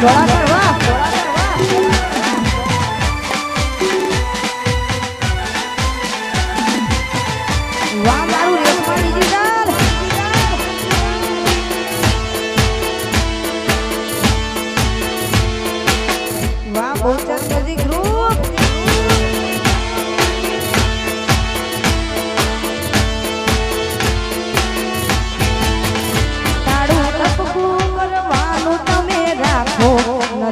ધોળાસર વાહ વાહ મારું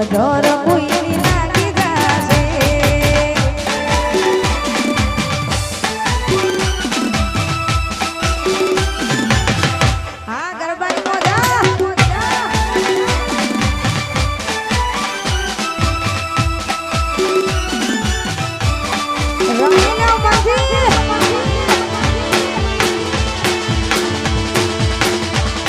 adoro.